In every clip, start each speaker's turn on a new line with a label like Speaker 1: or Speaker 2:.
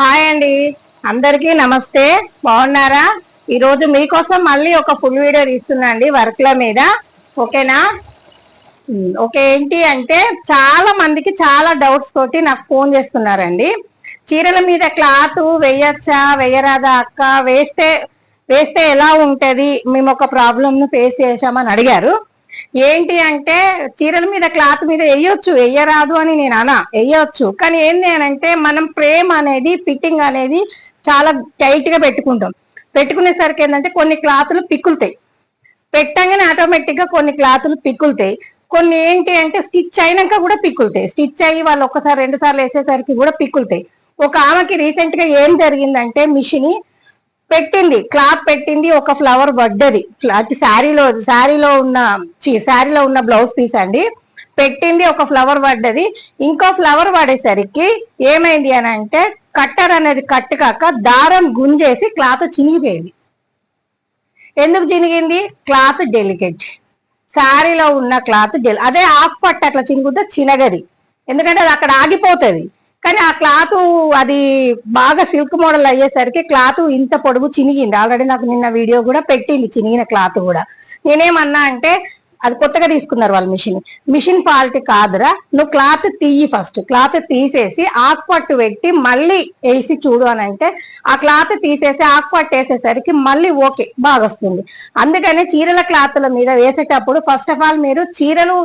Speaker 1: Hi అండి. అందరికీ నమస్తే. బాగున్నారా? ఈరోజు మీకోసం మళ్ళీ ఒక ఫుల్ వీడియో తీస్తున్నా అండి వర్క్ల మీద. ఓకేనా? ఓకే ఏంటి అంటే చాలా మందికి చాలా డౌట్స్ తోటి నాకు ఫోన్ చేస్తున్నారండి. చీరల మీద క్లాత్ వేయచ్చా వేయరాదా అక్క? వేస్తే వేస్తే ఎలా ఉంటది? మేము ఒక ప్రాబ్లమ్ను ఫేస్ చేశామని అడిగారు. ఏంటి అంటే చీరల మీద క్లాత్ మీద వేయొచ్చు వేయరాదు అని నేను అనా వేయొచ్చు. కానీ ఏంటి అని అంటే మనం ఫ్రేమ్ అనేది ఫిట్టింగ్ అనేది చాలా టైట్గా పెట్టుకుంటాం. పెట్టుకునేసరికి ఏంటంటే కొన్ని క్లాతులు పిక్కులుతాయి. పెట్టంగానే ఆటోమేటిక్గా కొన్ని క్లాతులు పిక్కులుతాయి. కొన్ని ఏంటి అంటే స్టిచ్ అయినాక కూడా పిక్కులుతాయి. స్టిచ్ అయ్యి వాళ్ళు ఒకసారి రెండు సార్లు వేసేసరికి కూడా పిక్కులుతాయి. ఒక ఆమెకి రీసెంట్గా ఏం జరిగిందంటే మిషన్ పెట్టింది క్లాత్ పెట్టింది ఒక ఫ్లవర్ పడ్డది అది శారీలో శారీలో ఉన్న శారీలో ఉన్న బ్లౌజ్ పీస్ అండి. పెట్టింది ఒక ఫ్లవర్ పడ్డది ఇంకో ఫ్లవర్ పడేసరికి ఏమైంది అని అంటే కట్టర్ అనేది కట్టు కాక దారం గుంజేసి క్లాత్ చినిగిపోయింది. ఎందుకు చినిగింది? Cloth delicate. శారీలో ఉన్న క్లాత్ డెలి అదే ఆఫ్ పట్టు అట్లా చినుగుద్దా చినగది. ఎందుకంటే అది అక్కడ ఆగిపోతుంది. కానీ ఆ క్లాత్ అది బాగా సిల్క్ మోడల్ అయ్యేసరికి క్లాత్ ఇంత పొడుగు చినిగింది. ఆల్రెడీ నాకు నిన్న వీడియో కూడా పెట్టింది చినిగిన క్లాత్ కూడా. నేనేమన్నా అంటే అది కొత్తగా తీసుకున్నారు వాళ్ళ మిషన్. మిషన్ ఫాల్ట్ కాదురా నువ్వు క్లాత్ తీయి ఫస్ట్ క్లాత్ తీసేసి ఆకుపట్టు పెట్టి మళ్ళీ వేసి చూడు అని అంటే ఆ క్లాత్ తీసేసి ఆకుపట్టు వేసేసరికి మళ్ళీ ఓకే బాగా వస్తుంది అందుకనే చీరల క్లాత్ల మీద వేసేటప్పుడు ఫస్ట్ ఆఫ్ ఆల్ మీరు చీరలు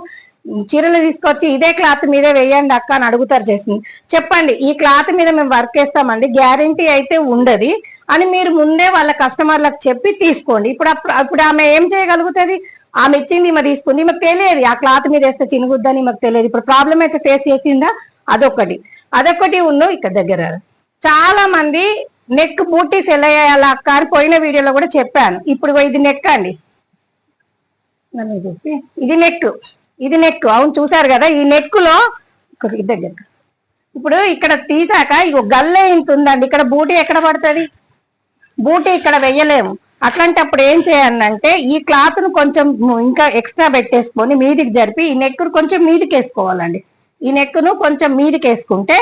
Speaker 1: చీరలు తీసుకొచ్చి ఇదే క్లాత్ మీదే వేయండి అక్క అని అడుగుతారు చేసింది చెప్పండి ఈ క్లాత్ మీద మేము వర్క్ చేస్తామండి గ్యారంటీ అయితే ఉండదు అని మీరు ముందే వాళ్ళ కస్టమర్లకు చెప్పి తీసుకోండి. ఇప్పుడు అప్పుడు ఇప్పుడు ఆమె ఏం చేయగలుగుతుంది? ఆమె ఇచ్చింది ఈమె తీసుకుంది ఈమెకు తెలియదు ఆ క్లాత్ మీద వేస్తే చినుగుద్దని ఈమెకు తెలియదు. ఇప్పుడు ప్రాబ్లం అయితే ఫేస్ చేసిందా? అదొకటి అదొకటి ఉన్నో ఇక్కడ దగ్గర. చాలా మంది నెక్ బూటీస్ ఎలా వేయాలా అక్క అని పోయిన వీడియోలో కూడా చెప్పాను. ఇప్పుడు ఇది నెక్ అండి. చెప్పి ఇది నెక్. ఇది నెక్ అవును చూసారు కదా ఈ నెక్కులో దగ్గర ఇప్పుడు ఇక్కడ తీసాక ఇగో గల్లే ఇంత ఉందండి. ఇక్కడ బూటీ ఎక్కడ పడుతుంది? బూటీ ఇక్కడ వెయ్యలేము. అట్లాంటప్పుడు ఏం చేయాలంటే ఈ క్లాత్ను కొంచెం ఇంకా ఎక్స్ట్రా పెట్టేసుకొని మీదికి జరిపి ఈ నెక్ కొంచెం మీదికి వేసుకోవాలండి ఈ నెక్ను కొంచెం మీదికి వేసుకుంటే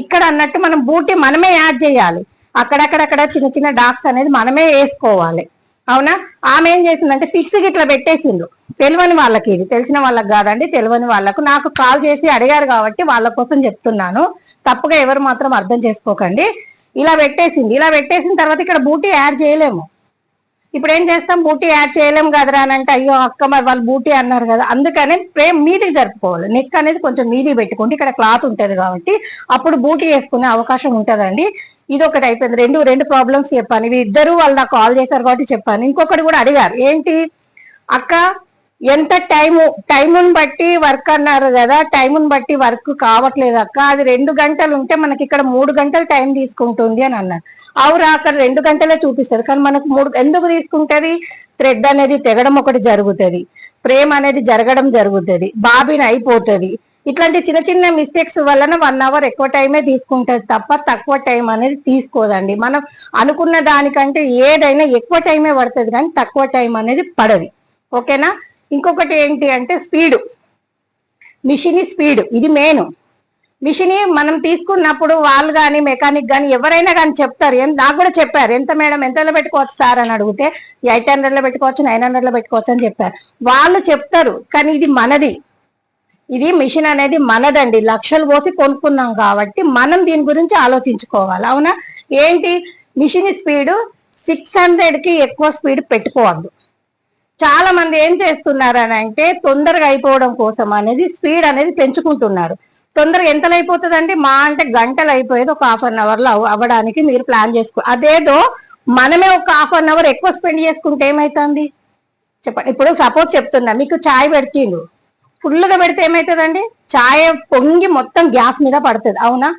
Speaker 1: ఇక్కడ అన్నట్టు మనం బూటీ మనమే యాడ్ చేయాలి. అక్కడక్కడక్కడ చిన్న చిన్న డాక్స్ అనేది మనమే వేసుకోవాలి. అవునా? ఆమె ఏం చేసిందంటే ఫిక్స్ ఇట్లా పెట్టేసిండు తెలియని వాళ్ళకి ఇది. తెలిసిన వాళ్ళకి కాదండి తెలియని వాళ్ళకు. నాకు కాల్ చేసి అడిగారు కాబట్టి వాళ్ళ కోసం చెప్తున్నాను. తప్పుగా ఎవరు మాత్రం అర్థం చేసుకోకండి. ఇలా పెట్టేసింది. ఇలా పెట్టేసిన తర్వాత ఇక్కడ బూటీ యాడ్ చేయలేము. ఇప్పుడు ఏం చేస్తాం? బూటీ యాడ్ చేయలేం కదరా అని అంటే అయ్యో అక్క మరి వాళ్ళు బూటీ అన్నారు కదా. అందుకనే ప్రేమ్ మీది జరుపుకోవాలి. నెక్ అనేది కొంచెం మీది పెట్టుకుంటే ఇక్కడ క్లాత్ ఉంటుంది కాబట్టి అప్పుడు బూటీ వేసుకునే అవకాశం ఉంటుందండి. ఇది ఒకటి అయిపోయింది. రెండు రెండు ప్రాబ్లమ్స్ చెప్పాను. ఇవి ఇద్దరు వాళ్ళు నాకు కాల్ చేశారు కాబట్టి చెప్పాను. ఇంకొకటి కూడా అడిగారు. ఏంటి? అక్క ఎంత టైము టైముని బట్టి వర్క్ అన్నారు కదా టైముని బట్టి వర్క్ కావట్లేదు అక్క. అది రెండు గంటలు ఉంటే మనకి ఇక్కడ మూడు గంటలు టైం తీసుకుంటుంది అని అన్నారు. అవురా అక్కడ రెండు గంటలే చూపిస్తారు. కానీ మనకు మూడు ఎందుకు తీసుకుంటది? థ్రెడ్ అనేది తెగడం ఒకటి జరుగుతుంది. ప్రేమ్ అనేది జరగడం జరుగుతుంది. బాబిన్ అయిపోతుంది. ఇట్లాంటి చిన్న చిన్న మిస్టేక్స్ వలన వన్ అవర్ ఎక్కువ టైమే తీసుకుంటది తప్ప తక్కువ టైం అనేది తీసుకోదండి. మనం అనుకున్న దానికంటే ఏదైనా ఎక్కువ టైమే పడుతుంది కానీ తక్కువ టైం అనేది పడది. ఓకేనా? ఇంకొకటి ఏంటి అంటే స్పీడ్. మిషిని స్పీడ్. ఇది మెయిన్. మిషిని మనం తీసుకున్నప్పుడు వాళ్ళు కానీ మెకానిక్ కానీ ఎవరైనా కానీ చెప్తారు. ఏం నాకు కూడా చెప్పారు. ఎంత మేడం ఎంతలో పెట్టుకోవచ్చు సార్ అని అడిగితే ఎయిట్ హండ్రెడ్లో పెట్టుకోవచ్చు నైన్ హండ్రెడ్లో పెట్టుకోవచ్చు అని చెప్పారు. వాళ్ళు చెప్తారు కానీ ఇది మనది. ఇది మిషన్ అనేది మనదండి. లక్షలు పోసి కొనుక్కున్నాం కాబట్టి మనం దీని గురించి ఆలోచించుకోవాలి. అవునా? ఏంటి? మిషన్ స్పీడ్ సిక్స్ హండ్రెడ్కి ఎక్కువ స్పీడ్ పెట్టుకోవద్దు. చాలా మంది ఏం చేస్తున్నారు అని అంటే తొందరగా అయిపోవడం కోసం అనేది స్పీడ్ అనేది పెంచుకుంటున్నారు. తొందరగా ఎంతలో అయిపోతుందండి? మా అంటే గంటలు అయిపోయేది ఒక హాఫ్ అన్ అవర్లో అవ్వడానికి మీరు ప్లాన్ చేసుకో అదేదో మనమే ఒక హాఫ్ అన్ అవర్ ఎక్కువ స్పెండ్ చేసుకుంటే ఏమైతుంది? చెప్పండి. ఇప్పుడు సపోజ్ చెప్తున్నా మీకు చాయ్ పెడుతుండు. ఫుల్గా పెడితే ఏమవుతుందండి చాయ్ పొంగి మొత్తం గ్యాస్ మీద పడుతుంది. అవునా?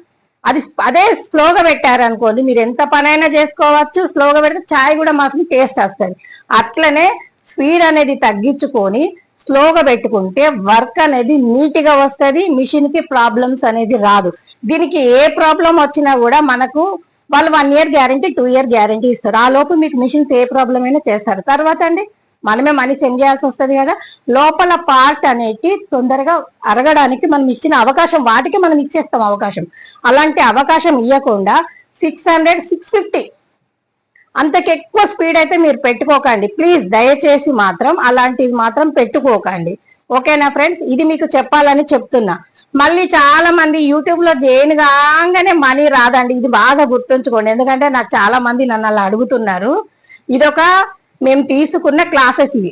Speaker 1: అది అదే స్లోగా పెట్టారు అనుకోండి మీరు ఎంత పనైనా చేసుకోవచ్చు. స్లోగా పెడితే చాయ్ కూడా మాత్రం టేస్ట్ వస్తుంది. అట్లనే స్పీడ్ అనేది తగ్గించుకొని స్లోగా పెట్టుకుంటే వర్క్ అనేది నీట్గా వస్తుంది మిషన్కి ప్రాబ్లమ్స్ అనేది రాదు. దీనికి ఏ ప్రాబ్లం వచ్చినా కూడా మనకు వాళ్ళు one year guarantee two year guarantee ఇస్తారు. ఆ లోపు మీకు మిషన్స్ ఏ ప్రాబ్లం అయినా చేస్తారు. తర్వాత అండి మనమే మనీ సెండ్ చేయాల్సి వస్తుంది కదా. లోపల పార్ట్ అనేది తొందరగా అరగడానికి మనం ఇచ్చిన అవకాశం వాటికి మనం ఇచ్చేస్తాం అవకాశం. అలాంటి అవకాశం ఇవ్వకుండా సిక్స్ హండ్రెడ్ సిక్స్ ఫిఫ్టీ అంతకు ఎక్కువ స్పీడ్ అయితే మీరు పెట్టుకోకండి. ప్లీజ్ దయచేసి మాత్రం అలాంటివి మాత్రం పెట్టుకోకండి. ఓకేనా ఫ్రెండ్స్ ఇది మీకు చెప్పాలని చెప్తున్నా. మళ్ళీ చాలా మంది యూట్యూబ్లో జైన్ కాగానే మనీ రాదండి. ఇది బాగా గుర్తుంచుకోండి. ఎందుకంటే నాకు చాలా మంది నన్ను అలా అడుగుతున్నారు. ఇదొక మేము తీసుకున్న క్లాసెస్ ఇవి.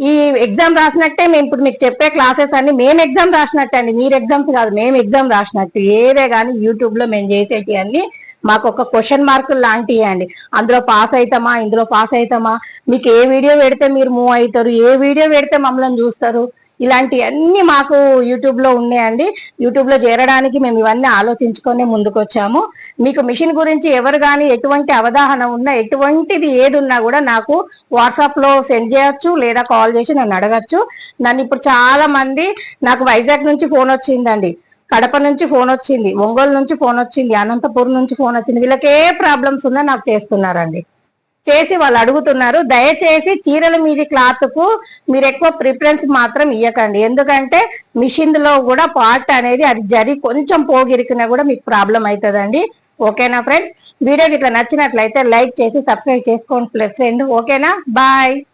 Speaker 1: ఈ ఎగ్జామ్ రాసినట్టే మేము ఇప్పుడు మీకు చెప్పే క్లాసెస్ అన్ని మేము ఎగ్జామ్ రాసినట్టే అండి మీరు ఎగ్జామ్స్ కాదు మేము ఎగ్జామ్ రాసినట్టు. ఏదే కానీ యూట్యూబ్లో మేము చేసేటి అన్ని మాకు ఒక క్వశ్చన్ మార్క్ లాంటివి అండి అందులో పాస్ అవుతామా ఇందులో పాస్ అవుతామా మీకు ఏ వీడియో పెడితే మీరు మూవ్ అవుతారు ఏ వీడియో పెడితే మమ్మల్ని చూస్తారు? ఇలాంటివన్నీ మాకు యూట్యూబ్లో ఉన్నాయండి. యూట్యూబ్లో చేరడానికి మేము ఇవన్నీ ఆలోచించుకొని ముందుకు వచ్చాము మీకు మిషన్ గురించి ఎవరు కానీ ఎటువంటి అవగాహన ఉన్నా ఎటువంటిది ఏది ఉన్నా కూడా నాకు వాట్సాప్లో సెండ్ చేయొచ్చు లేదా కాల్ చేసి నన్ను అడగచ్చు. నన్ను ఇప్పుడు చాలా మంది నాకు వైజాగ్ నుంచి ఫోన్ వచ్చిందండి. కడప నుంచి ఫోన్ వచ్చింది ఒంగోలు నుంచి ఫోన్ వచ్చింది అనంతపురం నుంచి ఫోన్ వచ్చింది. వీళ్ళకి ఏ ప్రాబ్లమ్స్ ఉన్నా నాకు చేస్తున్నారండి. చేసి వాళ్ళు అడుగుతున్నారు. దయచేసి చీరల మీది క్లాత్కు మీరు ఎక్కువ ప్రిఫరెన్స్ మాత్రం ఇవ్వకండి ఎందుకంటే మిషన్లో కూడా పార్ట్ అనేది అది జరి కొంచెం పోగిరికినా కూడా మీకు ప్రాబ్లం అవుతుందండి ఓకేనా ఫ్రెండ్స్ వీడియో ఇట్లా నచ్చినట్లయితే లైక్ చేసి సబ్స్క్రైబ్ చేసుకోండి ఫ్రెండ్ ఓకేనా? బాయ్